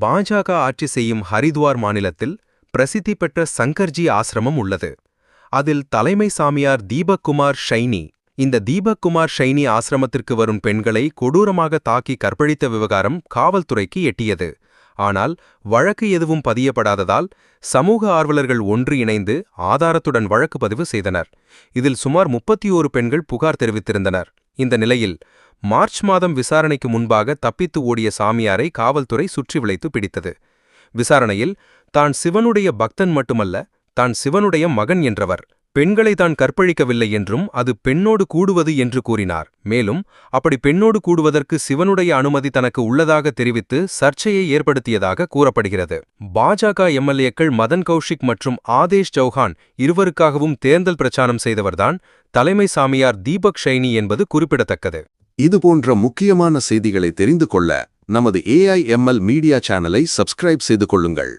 பாஜக ஆட்சி செய்யும் ஹரித்வார் மாநிலத்தில் பிரசித்தி பெற்ற சங்கர்ஜி ஆசிரமம் உள்ளது. அதில் தலைமை சாமியார் தீபக்குமார் ஷைனி. இந்த தீபக் குமார் ஷைனி ஆசிரமத்திற்கு வரும் பெண்களை கொடூரமாக தாக்கி கற்பழித்த விவகாரம் காவல்துறைக்கு எட்டியது. ஆனால் வழக்கு எதுவும் பதியப்படாததால் சமூக ஆர்வலர்கள் ஒன்று இணைந்து ஆதாரத்துடன் வழக்கு பதிவு செய்தனர். இதில் சுமார் முப்பத்தி பெண்கள் புகார் தெரிவித்திருந்தனர். இந்த நிலையில் மார்ச் மாதம் விசாரணைக்கு முன்பாக தப்பித்து ஓடிய சாமியாரை காவல்துறை சுற்றி விளைத்து பிடித்தது. விசாரணையில் தான் சிவனுடைய பக்தன் மட்டுமல்ல தான் சிவனுடைய மகன் என்றவர் பெண்களை தான் கற்பழிக்கவில்லை என்றும் அது பெண்ணோடு கூடுவது என்று கூறினார். மேலும் அப்படி பெண்ணோடு கூடுவதற்கு சிவனுடைய அனுமதி தனக்கு உள்ளதாக தெரிவித்து சர்ச்சையை ஏற்படுத்தியதாக கூறப்படுகிறது. பாஜக எம்எல்ஏக்கள் மதன் கௌஷிக் மற்றும் ஆதேஷ் சௌஹான் இருவருக்காகவும் தேர்தல் பிரச்சாரம் செய்தவர்தான் தலைமை சாமியார் தீபக் ஷைனி என்பது குறிப்பிடத்தக்கது. இதுபோன்ற முக்கியமான செய்திகளை தெரிந்து கொள்ள நமது ஏஐஎம்எல் மீடியா சேனலை சப்ஸ்கிரைப் செய்து கொள்ளுங்கள்.